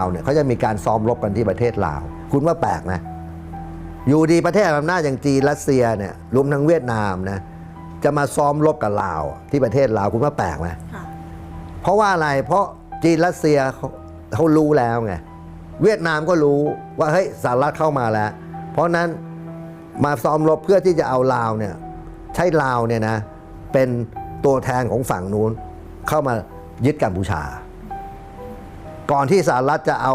ลาวเนี่ยเขาจะมีการซ้อมรบกันที่ประเทศลาว คุณว่าแปลกนะ อยู่ดีประเทศอำนาจอย่างจีนรัสเซียเนี่ยรวมทั้งเวียดนามนะจะมาซ้อมรบกับลาวที่ประเทศลาวคุณว่าแปลกไหมค่ะเพราะว่าอะไรเพราะจีนรัสเซียเขาเขารู้แล้วไงเวียดนามก็รู้ว่าเฮ้ยสหรัฐเข้ามาแล้ว เพราะฉะนั้นมาซ้อมรบเพื่อที่จะเอาลาวเนี่ยใช้ลาวเนี่ยนะเป็นตัวแทนของฝั่งนู้นเข้ามายึดกัมพูชา ก่อนที่สหรัฐจะเอา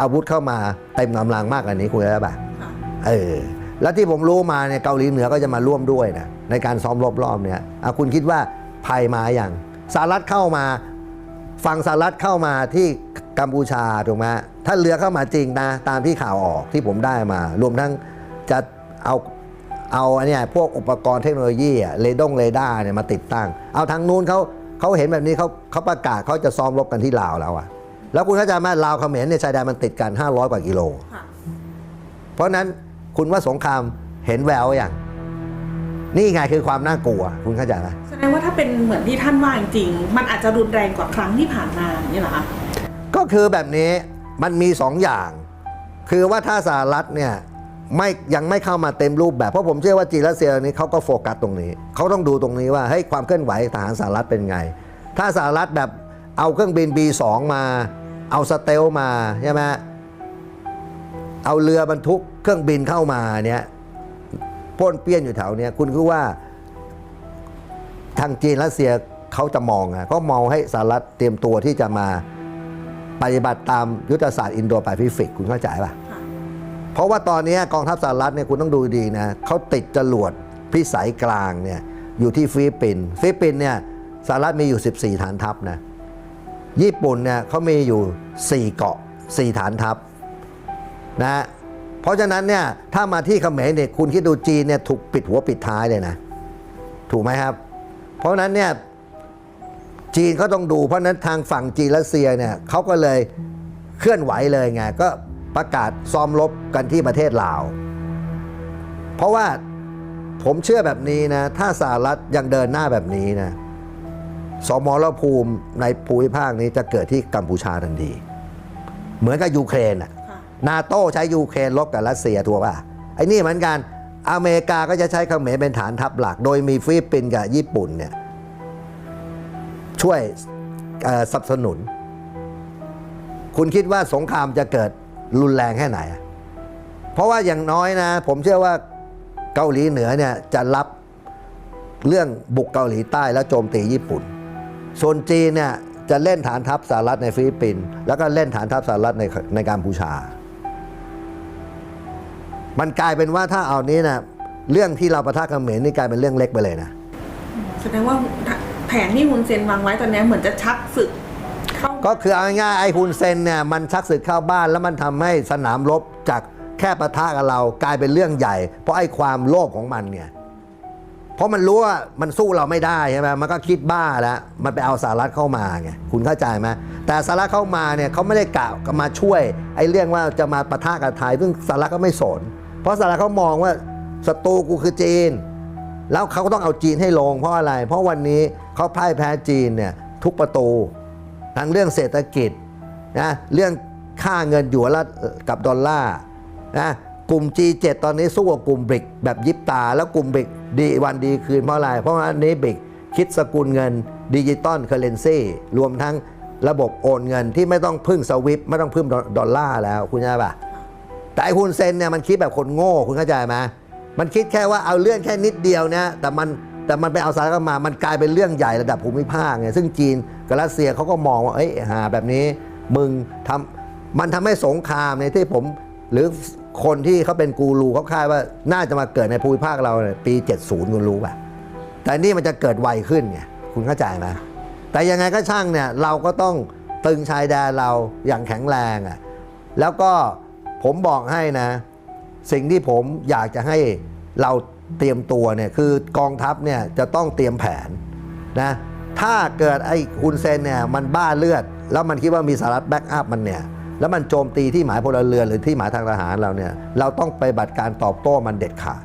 อาวุธเข้ามาเต็มกำลังมากกว่านี้คุณได้ปะค่ะเออแล้วที่ผมรู้มาเนี่ยเกาหลีเหนือก็จะมาร่วมด้วยนะในการซ้อมรบรอบเนี่ยอะคุณคิดว่าภัยมาอย่างสหรัฐเข้ามาฝั่งสหรัฐเข้ามาที่กัมพูชาถูกไหมถ้าเรือเข้ามาจริงนะตามที่ข่าวออกที่ผมได้มา รวมทั้งจะเอาเอาอันเนี้ยพวกอุปกรณ์เทคโนโลยีอะเรดงเรดาร์เนี่ยมาติดตั้ง เอาทางนู้นเขาเขาเห็นแบบนี้เขาเขาประกาศเขาจะซ้อมรบกันที่ลาวแล้วอะ แล้วคุณเข้าใจไหมลาวเขมรเนี่ยชายแดนมันติดกัน 500 กว่ากิโล ค่ะ เพราะฉะนั้นคุณว่าสงครามเห็นแววอย่าง นี่ไงคือความน่ากลัว คุณเข้าใจไหมแสดงว่าถ้าเป็นเหมือนที่ท่านว่าจริงๆมันอาจจะรุนแรงกว่าครั้งที่ผ่านมาอย่างนี่เหรอคะ ก็คือแบบนี้มันมีสองอย่าง คือว่าถ้าสหรัฐเนี่ยไม่ยังไม่เข้ามาเต็มรูปแบบ เพราะผมเชื่อว่าจีนรัสเซียนี้เขาก็โฟกัสตรงนี้ เขาต้องดูตรงนี้ว่าเฮ้ยความเคลื่อนไหวทหารสหรัฐเป็นไง ถ้าสหรัฐแบบเอาเครื่องบิน B2 มา เอาสเตลมาใช่ไหมเอาเรือบรรทุกเครื่องบินเข้ามาเนี่ยป้นเปี้ยนอยู่แถวเนี้ยคุณคือว่า ทางจีนรัสเซียเขาจะมองอะเขามองให้สหรัฐเตรียมตัวที่จะมาปฏิบัติตามยุทธศาสตร์อินโดแปซิฟิกคุณเข้าใจป่ะค่ะ เพราะว่าตอนนี้กองทัพสหรัฐเนี่ยคุณต้องดูดีนะเขาติดจรวดพิสัยกลางเนี่ยอยู่ที่ฟิลิปปินส์ฟิลิปปินส์เนี่ยสหรัฐมีอยู่ 14 ฐานทัพนะ ญี่ปุ่นเนี่ยเขามีอยู่ 4 เกาะ 4 ฐานทัพนะเพราะฉะนั้นเนี่ยถ้ามาที่เขมรเนี่ยคุณคิดดูจีนเนี่ยถูกปิดหัวปิดท้ายเลยนะ ถูกไหมครับ เพราะฉะนั้นเนี่ยจีนเขาต้องดูเพราะฉะนั้นทางฝั่งจีนรัสเซียเนี่ยเขาก็เลยเคลื่อนไหวเลยไงก็ประกาศซ้อมรบกันที่ประเทศลาว เพราะว่าผมเชื่อแบบนี้นะ ถ้าสหรัฐยังเดินหน้าแบบนี้นะ สมรภูมิในภูมิภาคนี้จะเกิดที่กัมพูชาทันที เหมือนกับยูเครนอะค่ะนาโต้ใช้ยูเครนลบกับรัสเซียถูกป่ะไอ้นี่เหมือนกัน อเมริกาก็จะใช้เขมรเป็นฐานทัพหลัก โดยมีฟิลิปปินส์กับญี่ปุ่นเนี่ยช่วยเอ่อสนับสนุน คุณคิดว่าสงครามจะเกิดรุนแรงแค่ไหนอะเพราะว่าอย่างน้อยนะ ผมเชื่อว่าเกาหลีเหนือเนี่ยจะรับเรื่องบุกเกาหลีใต้แล้วโจมตีญี่ปุ่น ส่วนจีนเนี่ยจะเล่นฐานทัพสหรัฐในฟิลิปปินส์แล้วก็เล่นฐานทัพสหรัฐในในกัมพูชา มันกลายเป็นว่าถ้าเอานี้นะเรื่องที่เราประทะเขมรนี่กลายเป็นเรื่องเล็กไปเลยนะแสดงว่าแผนที่ฮุนเซนวางไว้ตอนนี้เหมือนจะชักศึกเข้าก็คือเอาง่ายๆไอ้ฮุนเซนเนี่ยมันชักศึกเข้าบ้านแล้วมันทำให้สนามรบจากแค่ประทะกับเรากลายเป็นเรื่องใหญ่ เพราะไอ้ความโลภของมันเนี่ย เพราะมันรู้ว่ามันสู้เราไม่ได้ใช่ไหมมันก็คิดบ้าแล้ว มันไปเอาสหรัฐเข้ามาไงคุณเข้าใจไหมแต่สหรัฐเข้ามาเนี่ยเขาไม่ได้กะมาช่วยไอ้เรื่องว่าจะมาปะทะกับไทยซึ่งสหรัฐก็ไม่สน เพราะสหรัฐเขามองว่าศัตรูกูคือจีน แล้วเขาก็ต้องเอาจีนให้ลงเพราะอะไร เพราะวันนี้เขาพ่ายแพ้จีนเนี่ยทุกประตูทั้งเรื่องเศรษฐกิจนะเรื่องค่าเงินหยวนละกับดอลลาร์นะกลุ่ม G7 ตอนนี้สู้กับกลุ่มบริกแบบยิบตา แล้วกลุ่มบริก ดีวันดีคืนเพราะอะไร เพราะว่าอันนี้บิกคิดสกุลเงินดิจิตอลเคอร์เรนซีรวมทั้งระบบโอนเงินที่ไม่ต้องพึ่งสวิฟไม่ต้องพึ่งดอลลาร์แล้วคุณเข้าใจปะแต่ไอ้ฮุนเซนเนี่ยมันคิดแบบคนโง่คุณเข้าใจไหมมันคิดแค่ว่าเอาเรื่องแค่นิดเดียวเนี่ยแต่มันแต่มันไปเอาสารเข้ามา มันกลายเป็นเรื่องใหญ่ระดับภูมิภาคไงซึ่งจีนกับรัสเซียเขาก็มองว่าเอ้ยหาแบบนี้มึงทำมันทำให้สงครามในยที่ผม หรือคนที่เขาเป็นกูรูเขาคาดว่าน่าจะมาเกิดในภูมิภาคเราเปี 70 คุณรู้ป่ะ แต่นี่มันจะเกิดไวขึ้นไงคุณเข้าใจไหมแต่ยังไงก็ช่างเนี่ยเราก็ต้องตึงชายแดนเราอย่างแข็งแรงอะแล้วก็ผมบอกให้นะ สิ่งที่ผมอยากจะให้เราเตรียมตัวเนี่ยคือกองทัพเนี่ยจะต้องเตรียมแผนนะถ้าเกิดไอ้คุณเซนเนี่ยมันบ้าเลือด แล้วมันคิดว่ามีสหรัฐแบ็กอัพมันเนี่ย แล้วมันโจมตีที่หมายพลเรือนหรือที่หมายทางทหารเราเนี่ยเราต้องไปบัตรการตอบโต้มันเด็ดขาด